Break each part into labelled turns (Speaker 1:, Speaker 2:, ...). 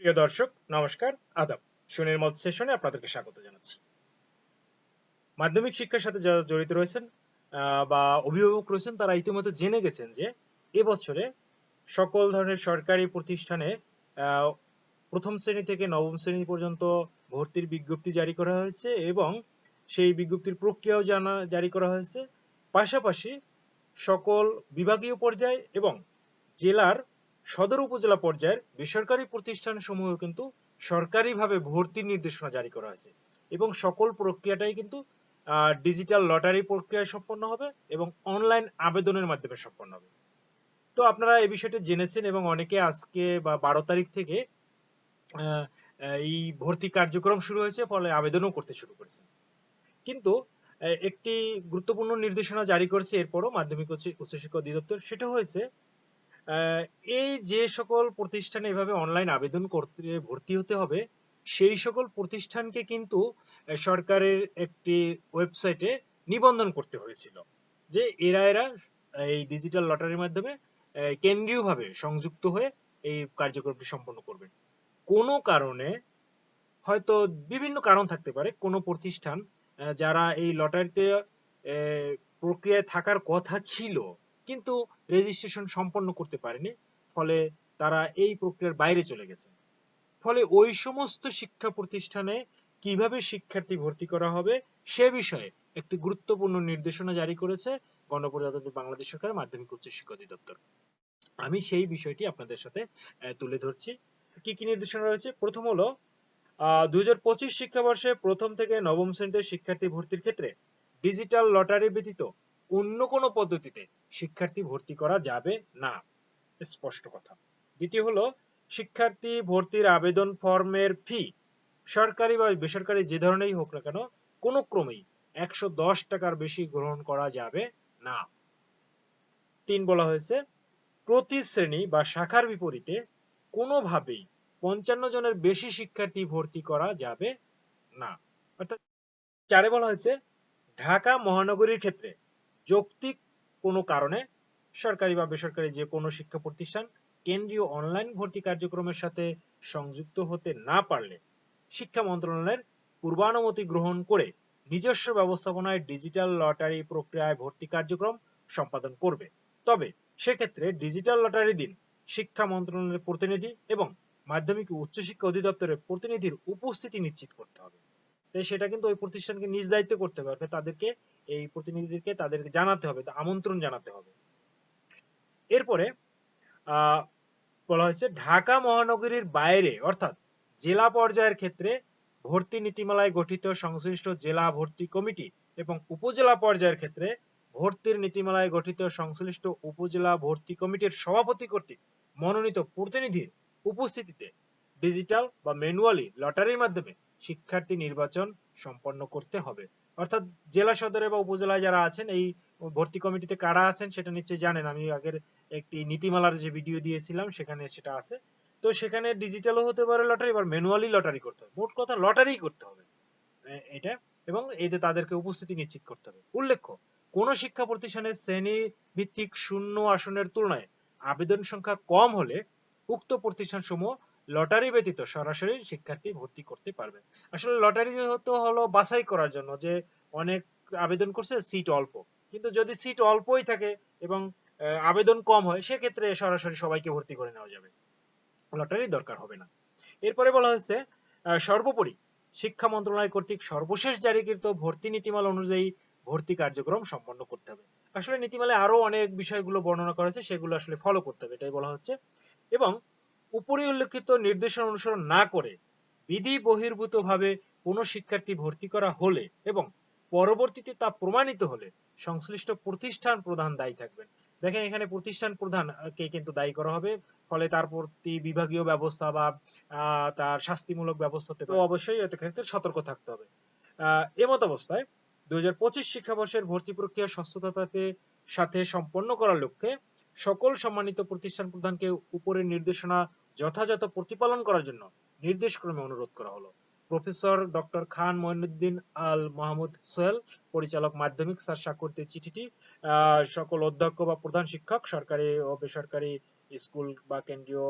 Speaker 1: প্রিয় দর্শক, নমস্কার, আদাব। সুনির্মল সেশনে আপনাদেরকে স্বাগত জানাচ্ছি। মাধ্যমিক শিক্ষার সাথে যারা জড়িত রয়েছেন বা অভিভাবক রয়েছেন, তারা ইতিমধ্যে জেনে গেছেন যে এবছরে সকল ধরনের সরকারি প্রতিষ্ঠানে প্রথম শ্রেণি থেকে নবম শ্রেণি পর্যন্ত ভর্তির বিজ্ঞপ্তি জারি করা হয়েছে এবং সেই বিজ্ঞপ্তির প্রক্রিয়াও জানা, জারি করা হয়েছে। পাশাপাশি সকল বিভাগীয় পর্যায়ে এবং জেলার সদর উপজেলা পর্যায়ের বেসরকারি প্রতিষ্ঠান সমূহ কিন্তু সরকারিভাবে ভর্তির নির্দেশনা জারি করা হয়েছে এবং সকল প্রক্রিয়াটাই কিন্তু ডিজিটাল লটারি প্রক্রিয়ায় সম্পন্ন হবে এবং অনলাইন আবেদনের মাধ্যমে সম্পন্ন হবে। তো আপনারা এই বিষয়টি জেনেছেন এবং অনেকে আজকে বা বারো তারিখ থেকে এই ভর্তি কার্যক্রম শুরু হয়েছে, ফলে আবেদনও করতে শুরু করেছেন। কিন্তু একটি গুরুত্বপূর্ণ নির্দেশনা জারি করেছে, এরপরও মাধ্যমিক উচ্চ- উচ্চশিক্ষা অধিদপ্তর, সেটা হয়েছে এই যে সকল প্রতিষ্ঠানে এভাবে অনলাইন আবেদন করতে, ভর্তি হতে হবে, সেই সকল প্রতিষ্ঠানকে কিন্তু সরকারের একটি ওয়েবসাইটে নিবন্ধন করতে হয়েছিল। যে এরা এরা, এই ডিজিটাল লটারির মাধ্যমে কেন্দ্রীয়ভাবে সংযুক্ত হয়ে এই কার্যক্রমটি সম্পন্ন করবেন। কোনো কারণে, হয়তো বিভিন্ন কারণ থাকতে পারে, কোনো প্রতিষ্ঠান যারা এই লটারিতে প্রক্রিয়ায় থাকার কথা ছিল কিন্তু রেজিস্ট্রেশন সম্পন্ন করতে পারেনি, ফলে তারা এই প্রক্রিয়ার বাইরে চলে গেছে। ফলে ওই সমস্ত শিক্ষা প্রতিষ্ঠানে কীভাবে শিক্ষার্থী ভর্তি করা হবে সে বিষয়ে একটি গুরুত্বপূর্ণ নির্দেশনা জারি করেছে গণপ্রজাতন্ত্রী বাংলাদেশ সরকার মাধ্যমিক উচ্চ শিক্ষা অধিদপ্তর। আমি সেই বিষয়টি আপনাদের সাথে তুলে ধরছি। কি কি নির্দেশনা রয়েছে? প্রথম হলো দুই হাজার পঁচিশ শিক্ষাবর্ষে প্রথম থেকে নবম শ্রেণীতে শিক্ষার্থী ভর্তির ক্ষেত্রে ডিজিটাল লটারি ব্যতীত অন্য কোনো পদ্ধতিতে শিক্ষার্থী ভর্তি করা যাবে না। স্পষ্ট কথা। দ্বিতীয় হলো, শিক্ষার্থী ভর্তির আবেদন ফর্মের ফি সরকারি বা বেসরকারি যে ধরনেরই হোক না কেন, কোনো ক্রমেই একশো দশ টাকার বেশি গ্রহণ করা যাবে না। তিন বলা হয়েছে, প্রতি শ্রেণি বা শাখার বিপরীতে কোনোভাবেই পঞ্চান্ন জনের বেশি শিক্ষার্থী ভর্তি করা যাবে না। অর্থাৎ চারে বলা হয়েছে, ঢাকা মহানগরীর ক্ষেত্রে যৌক্তিক কোনো কারণে সরকারি বা বেসরকারি যে কোনো শিক্ষা প্রতিষ্ঠান কেন্দ্রীয় অনলাইন ভর্তি কার্যক্রমের সাথে সংযুক্ত হতে না পারলে শিক্ষা মন্ত্রণালয়ের পূর্বানুমতি গ্রহণ করে নিজস্ব ব্যবস্থাপনায় ডিজিটাল লটারি প্রক্রিয়ায় ভর্তি কার্যক্রম সম্পাদন করবে। তবে সেক্ষেত্রে ডিজিটাল লটারি দিন শিক্ষা মন্ত্রণালয়ের প্রতিনিধি এবং মাধ্যমিক উচ্চশিক্ষা অধিদপ্তরের প্রতিনিধির উপস্থিতি নিশ্চিত করতে হবে। তাই সেটা কিন্তু ওই প্রতিষ্ঠানকে নিজ দায়িত্বে করতে হবে। অর্থাৎ তাদেরকে এই প্রতিনিধিদেরকে তাদেরকে জানাতে হবে আমন্ত্রণ জানাতে হবে। এরপরে বলা হয়েছে, ঢাকা মহানগরীর বাইরে, অর্থাৎ জেলা পর্যায়ের ক্ষেত্রে ভর্তি নীতিমালায় গঠিত সংশ্লিষ্ট জেলা ভর্তি কমিটি এবং উপজেলা পর্যায়ের ক্ষেত্রে ভর্তির নীতিমালায় গঠিত সংশ্লিষ্ট উপজেলা ভর্তি কমিটির সভাপতি কর্তৃক মনোনীত প্রতিনিধির উপস্থিতিতে ডিজিটাল বা ম্যানুয়ালি লটারির মাধ্যমে শিক্ষার্থী নির্বাচন সম্পন্ন করতে হবে। অর্থাৎ জেলা সদরে বা উপজেলায় যারা আছেন, এই ভর্তি কমিটিতে কারা আছেন সেটা নিশ্চয়ই জানেন। আমি আগের একটি নীতিমালার যে ভিডিও দিয়েছিলাম, সেখানে সেটা আছে। তো সেখানে ডিজিটালও হতে পারে লটারি বা ম্যানুয়ালি লটারি করতে হবে। মোট কথা লটারি করতে হবে। এটা এবং এতে তাদেরকে উপস্থিতি নিশ্চিত করতে হবে। উল্লেখ্য, কোন শিক্ষা প্রতিষ্ঠানের শ্রেণি ভিত্তিক শূন্য আসনের তুলনায় আবেদন সংখ্যা কম হলে উক্ত প্রতিষ্ঠান সমূহ লটারি ব্যতীত সরাসরি শিক্ষার্থী ভর্তি করতে পারবে। আসলে লটারি তো হলো বাছাই করার জন্য যে অনেক আবেদন করছে সিট অল্প। কিন্তু যদি সিট অল্পই থাকে এবং আবেদন কম হয়, সেক্ষেত্রে সরাসরি সবাইকে ভর্তি করে নেওয়া যাবে। লটারি দরকার হবে না। এরপরে বলা হয়েছে সর্বোপরি শিক্ষা মন্ত্রণালয় কর্তৃক সর্বশেষ জারিকৃত ভর্তি নীতিমালা অনুযায়ী ভর্তি কার্যক্রম সম্পন্ন করতে হবে। আসলে নীতিমালায় আরও অনেক বিষয়গুলো বর্ণনা করা হয়েছে সেগুলো আসলে ফলো করতে হবে, এটাই বলা হচ্ছে। এবং উপরে উল্লেখিত নির্দেশনা অনুসরণ না করে বিধি বহির্ভূত ভাবে কোনো শিক্ষার্থী ভর্তি করা হলে এবং পরবর্তীতে তা প্রমাণিত হলে সংশ্লিষ্ট প্রতিষ্ঠান প্রধান দায়ী থাকবেন। দেখেন, এখানে প্রতিষ্ঠান প্রধান কে কিন্তু দায়ী করা হবে। ফলে তার প্রতি বিভাগীয় ব্যবস্থা বা তার শাস্তিমূলক ব্যবস্থা তো অবশ্যই এতে ক্ষেত্রে সতর্ক থাকতে হবে। এমত অবস্থায় দুই হাজার পঁচিশ শিক্ষাবর্ষের ভর্তি প্রক্রিয়া স্বচ্ছতাতে সাথে সম্পন্ন করার লক্ষ্যে সকল সম্মানিত প্রতিষ্ঠান প্রধানকে উপরের নির্দেশনা যথাযথ প্রতিপালন করার জন্য নির্দেশক্রমে অনুরোধ করা হলো। প্রফেসর ডক্টর খান মঈনুদ্দিন আল মাহমুদ সোহেল, পরিচালক মাধ্যমিক স্যার স্বাক্ষরিত চিঠিটি সকল অধ্যক্ষ বা প্রধান শিক্ষক, সরকারি ও বেসরকারি স্কুল বা কেন্দ্রীয়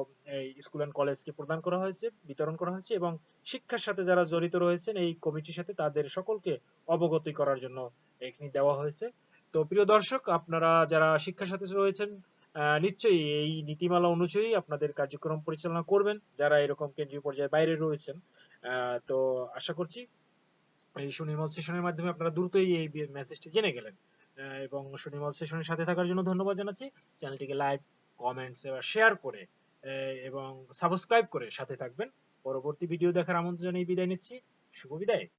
Speaker 1: স্কুল অ্যান্ড কলেজকে প্রদান করা হয়েছে, বিতরণ করা হয়েছে এবং শিক্ষার সাথে যারা জড়িত রয়েছেন এই কমিটির সাথে তাদের সকলকে অবগতি করার জন্য এখানে দেওয়া হয়েছে। তো প্রিয় দর্শক, আপনারা যারা শিক্ষার সাথে রয়েছেন নিশ্চয়ই এই নীতিমালা অনুযায়ী আপনাদের কার্যক্রম পরিচালনা করবেন যারা এরকম কেন্দ্রীয় পর্যায়ে বাইরে রয়েছেন। তো আশা করছি এই সুনির্মল সেশনের মাধ্যমে আপনারা দ্রুতই এই মেসেজটি জেনে গেলেন। এবং সুনির্মল সেশনের সাথে থাকার জন্য ধন্যবাদ জানাচ্ছি। চ্যানেলটিকে লাইক কমেন্টস এবার শেয়ার করে এবং সাবস্ক্রাইব করে সাথে থাকবেন। পরবর্তী ভিডিও দেখার আমন্ত্রণ জানিয়ে বিদায় নিচ্ছি। শুভ বিদায়।